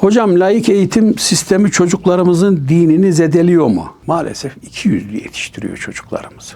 Hocam laik eğitim sistemi çocuklarımızın dinini zedeliyor mu? Maalesef iki yüzlü yetiştiriyor çocuklarımızı.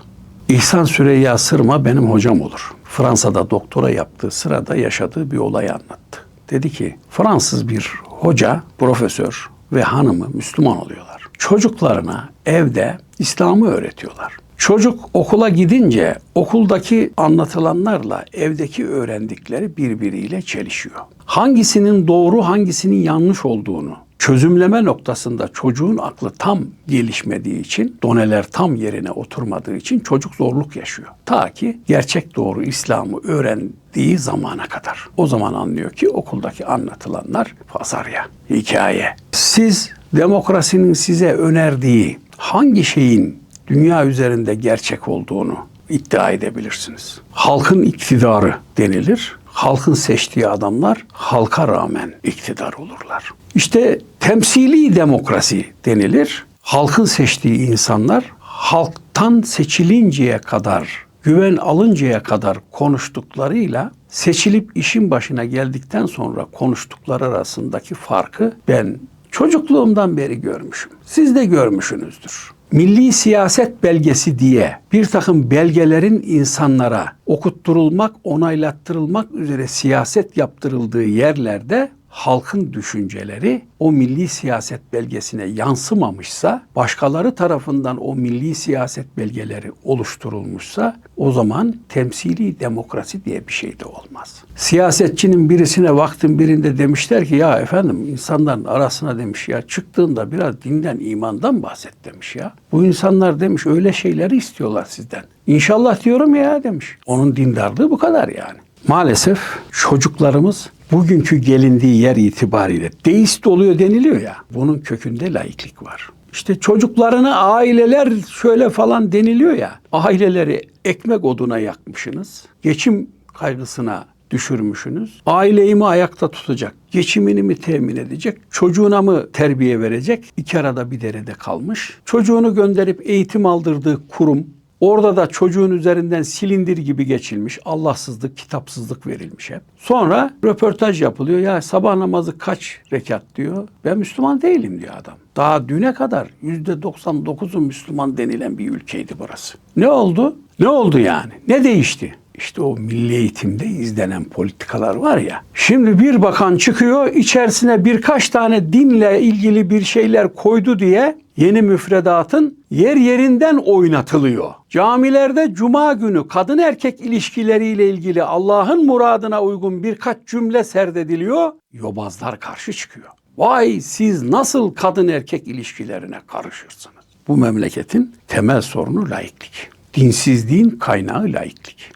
İhsan Süreyya Sırma benim hocam olur. Fransa'da doktora yaptığı sırada yaşadığı bir olayı anlattı. Dedi ki Fransız bir hoca, profesör ve hanımı Müslüman oluyorlar. Çocuklarına evde İslam'ı öğretiyorlar. Çocuk okula gidince okuldaki anlatılanlarla evdeki öğrendikleri birbiriyle çelişiyor. Hangisinin doğru, hangisinin yanlış olduğunu çözümleme noktasında çocuğun aklı tam gelişmediği için, doneler tam yerine oturmadığı için çocuk zorluk yaşıyor. Ta ki gerçek doğru İslam'ı öğrendiği zamana kadar. O zaman anlıyor ki okuldaki anlatılanlar fazarya, hikaye. Siz demokrasinin size önerdiği hangi şeyin dünya üzerinde gerçek olduğunu iddia edebilirsiniz. Halkın iktidarı denilir. Halkın seçtiği adamlar halka rağmen iktidar olurlar. İşte temsili demokrasi denilir. Halkın seçtiği insanlar halktan seçilinceye kadar, güven alıncaya kadar konuştuklarıyla seçilip işin başına geldikten sonra konuştukları arasındaki farkı ben çocukluğumdan beri görmüşüm. Siz de görmüşsünüzdür. Milli siyaset belgesi diye bir takım belgelerin insanlara okutturulmak, onaylattırılmak üzere siyaset yaptırıldığı yerlerde halkın düşünceleri o milli siyaset belgesine yansımamışsa, başkaları tarafından o milli siyaset belgeleri oluşturulmuşsa o zaman temsili demokrasi diye bir şey de olmaz. Siyasetçinin birisine vaktin birinde demişler ki ya efendim insanların arasına demiş ya çıktığında biraz dinden imandan bahset demiş ya. Bu insanlar demiş öyle şeyleri istiyorlar sizden. İnşallah diyorum ya demiş. Onun dindarlığı bu kadar yani. Maalesef çocuklarımız bugünkü gelindiği yer itibariyle deist oluyor deniliyor ya. Bunun kökünde laiklik var. İşte çocuklarına aileler şöyle falan deniliyor ya. Aileleri ekmek oduna yakmışsınız. Geçim kaygısına düşürmüşsünüz. Aileyi mi ayakta tutacak? Geçimini mi temin edecek? Çocuğuna mı terbiye verecek? İki arada bir derede kalmış. Çocuğunu gönderip eğitim aldırdığı kurum Orada da çocuğun üzerinden silindir gibi geçilmiş. Allahsızlık, kitapsızlık verilmiş hep. Sonra röportaj yapılıyor. Ya sabah namazı kaç rekat diyor. Ben Müslüman değilim diyor adam. Daha düne kadar %99'u Müslüman denilen bir ülkeydi burası. Ne oldu? Ne oldu yani? Ne değişti? İşte o milli eğitimde izlenen politikalar var ya. Şimdi bir bakan çıkıyor içerisine birkaç tane dinle ilgili bir şeyler koydu diye yeni müfredatın yer yerinden oynatılıyor. Camilerde cuma günü kadın erkek ilişkileriyle ilgili Allah'ın muradına uygun birkaç cümle serdediliyor. Yobazlar karşı çıkıyor. Vay siz nasıl kadın erkek ilişkilerine karışırsınız? Bu memleketin temel sorunu laiklik. Dinsizliğin kaynağı laiklik.